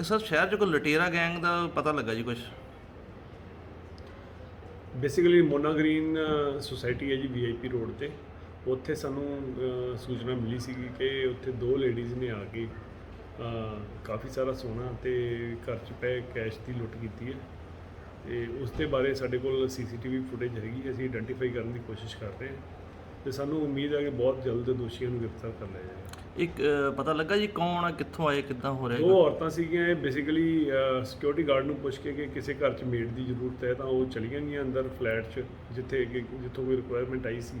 ਇਹ ਸਰ ਸ਼ਹਿਰ 'ਚ ਕੋਈ ਲਟੇਰਾ ਗੈਂਗ ਦਾ ਪਤਾ ਲੱਗਾ ਜੀ ਕੁਝ ਬੇਸਿਕਲੀ ਮੋਨਾ ਗ੍ਰੀਨ ਸੁਸਾਇਟੀ ਹੈ ਜੀ ਵੀਆਈਪੀ ਰੋਡ ਤੇ। ਉੱਥੇ ਸਾਨੂੰ ਅ, ਸੂਚਨਾ ਮਿਲੀ ਸੀਗੀ ਕਿ ਉੱਥੇ ਦੋ ਲੇਡੀਜ਼ ਨੇ ਆ ਕੇ ਅ, ਕਾਫੀ ਸਾਰਾ ਸੋਨਾ ਤੇ ਘਰ 'ਚ ਪਏ ਕੈਸ਼ ਦੀ ਲੁੱਟ ਕੀਤੀ ਹੈ। ਤੇ ਉਸ ਦੇ ਬਾਰੇ ਸਾਡੇ ਕੋਲ ਸੀਸੀਟੀਵੀ ਫੁਟੇਜ ਹੈਗੀ ਅਸੀਂ ਆਇਡੈਂਟੀਫਾਈ ਕਰਨ ਦੀ ਕੋਸ਼ਿਸ਼ ਕਰ ਰਹੇ ਹਾਂ। ਤੇ ਸਾਨੂੰ ਉਮੀਦ ਹੈ ਕਿ ਬਹੁਤ ਜਲਦ ਦੋਸ਼ੀਆਂ ਨੂੰ ਗ੍ਰਿਫਤਾਰ ਕਰ ਲਿਆ ਜਾਏਗਾ ਇੱਕ ਪਤਾ ਲੱਗਾ ਜੀ ਕੌਣ ਆ ਕਿੱਥੋਂ ਆਏ ਕਿੱਦਾਂ ਹੋ ਰਿਹਾ ਦੋ ਜੀ? ਔਰਤਾਂ ਸੀਗੀਆਂ ਇਹ ਬੇਸਿਕਲੀ ਸਿਕਿਉਰਿਟੀ ਗਾਰਡ ਨੂੰ ਪੁੱਛ ਕੇ ਕਿ ਕਿਸੇ ਘਰ 'ਚ ਮੇਡ ਦੀ ਜ਼ਰੂਰਤ ਹੈ ਤਾਂ ਉਹ ਚਲੀਆਂ ਗਈਆਂ ਅੰਦਰ ਫਲੈਟ 'ਚ ਜਿੱਥੇ ਕਿ- ਜਿੱਥੋਂ ਕੋਈ ਰਿਕੁਆਇਰਮੈਂਟ ਆਈ ਸੀ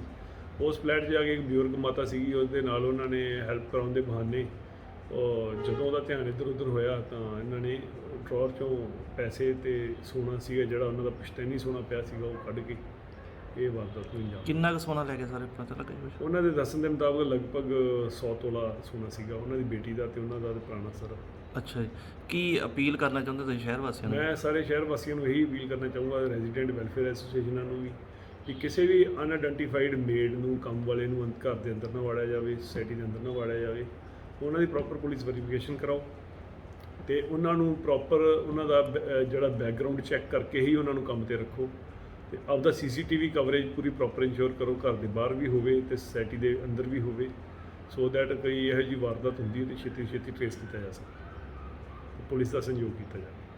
ਉਸ ਫਲੈਟ 'ਚ ਜਾ ਕੇ ਇੱਕ ਬਜ਼ੁਰਗ ਮਾਤਾ ਸੀਗੀ ਉਹਦੇ ਨਾਲ ਉਹਨਾਂ ਨੇ ਹੈਲਪ ਕਰਾਉਣ ਦੇ ਬਹਾਨੇ ਉਹ ਜਦੋਂ ਉਹਦਾ ਧਿਆਨ ਇੱਧਰ ਉੱਧਰ ਹੋਇਆ ਤਾਂ ਇਹਨਾਂ ਨੇ ਡਰਾਅਰ 'ਚੋਂ ਪੈਸੇ ਤੇ ਸੋਨਾ ਸੀਗਾ ਜਿਹੜਾ ਉਹਨਾਂ ਦਾ ਪੁਸ਼ਤੈਨੀ ਸੋਨਾ ਪਿਆ ਸੀਗਾ ਉਹ ਕੱਢ ਕੇ ਇਹ ਵਾਰਦਾਤ ਨੂੰ। ਅੰਜਾਮ ਕਿੰਨਾ ਕੁ ਸੋਨਾ ਲੈ ਕੇ ਸਾਰੇ ਪਤਾ ਲੱਗਾ ਜੀ ਕੁਛ? ਉਹਨਾਂ ਦੇ ਦੱਸਣ ਦੇ ਮੁਤਾਬਕ ਲਗਭਗ 100 ਤੋਲਾ ਸੋਨਾ ਸੀਗਾ। ਉਹਨਾਂ ਦੀ ਬੇਟੀ ਦਾ ਤੇ ਉਹਨਾਂ ਦਾ ਤੇ ਪੁਰਾਣਾ ਸਾਰਾ। ਅੱਛਾ ਜੀ। ਕੀ ਅਪੀਲ ਕਰਨਾ ਚਾਹੁੰਦੇ ਤੁਸੀਂ ਸ਼ਹਿਰ ਵਾਸੀਆਂ ਨੂੰ? ਮੈਂ ਸਾਰੇ ਸ਼ਹਿਰ ਵਾਸੀਆਂ ਨੂੰ ਇਹੀ ਅਪੀਲ ਕਰਨਾ ਚਾਹੂੰਗਾ ਰੈਜ਼ੀਡੈਂਟ ਵੈਲਫੇਅਰ ਐਸੋਸੀਏਸ਼ਨਾਂ ਨੂੰ ਵੀ ਕਿ ਕਿਸੇ ਵੀ ਅਨਆਇਡੈਂਟੀਫਾਈਡ ਮੇਡ ਨੂੰ ਕੰਮ ਵਾਲੇ ਨੂੰ ਅੰਦ- ਘਰ ਦੇ ਅੰਦਰ ਨਾ ਵਾੜਿਆ ਜਾਵੇ ਸੋਸਾਇਟੀ ਦੇ ਅੰਦਰ ਨਾ ਵਾੜਿਆ ਜਾਵੇ। ਉਹਨਾਂ ਦੀ ਪ੍ਰੋਪਰ ਪੁਲਿਸ ਵੈਰੀਫਿਕੇਸ਼ਨ ਕਰਾਓ। ਤੇ ਉਹਨਾਂ ਨੂੰ ਪ੍ਰੋਪਰ ਉਹਨਾਂ ਦਾ ਬ- ਅਹ ਜਿਹੜਾ ਬੈਕਗ੍ਰਾਉਂਡ ਚੈੱਕ ਕਰਕੇ ਹੀ ਉਹਨਾਂ ਨੂੰ ਕੰਮ ਤੇ ਰੱਖੋ। ਤੇ ਆਪਦਾ ਸੀਸੀਟੀਵੀ ਕਵਰੇਜ ਪੂਰੀ ਪ੍ਰੋਪਰ ਇੰਸ਼ੋਰ ਕਰੋ, ਘਰ ਦੇ ਬਾਹਰ ਵੀ ਹੋਵੇ ਤੇ ਸੋਸਾਇਟੀ ਦੇ ਅੰਦਰ ਵੀ ਹੋਵੇ। ਸੋ ਦੈਟ ਕੋਈ ਇਹੋ ਜਿਹੀ ਵਾਰਦਾਤ ਹੁੰਦੀ ਹੈ ਤੇ ਛੇਤੀ ਛੇਤੀ ਟ੍ਰੇਸ ਕੀਤਾ ਜਾ ਸਕੇ। ਪੁਲਿਸ ਦਾ ਸਹਿਯੋਗ ਕੀਤਾ ਜਾਵੇ।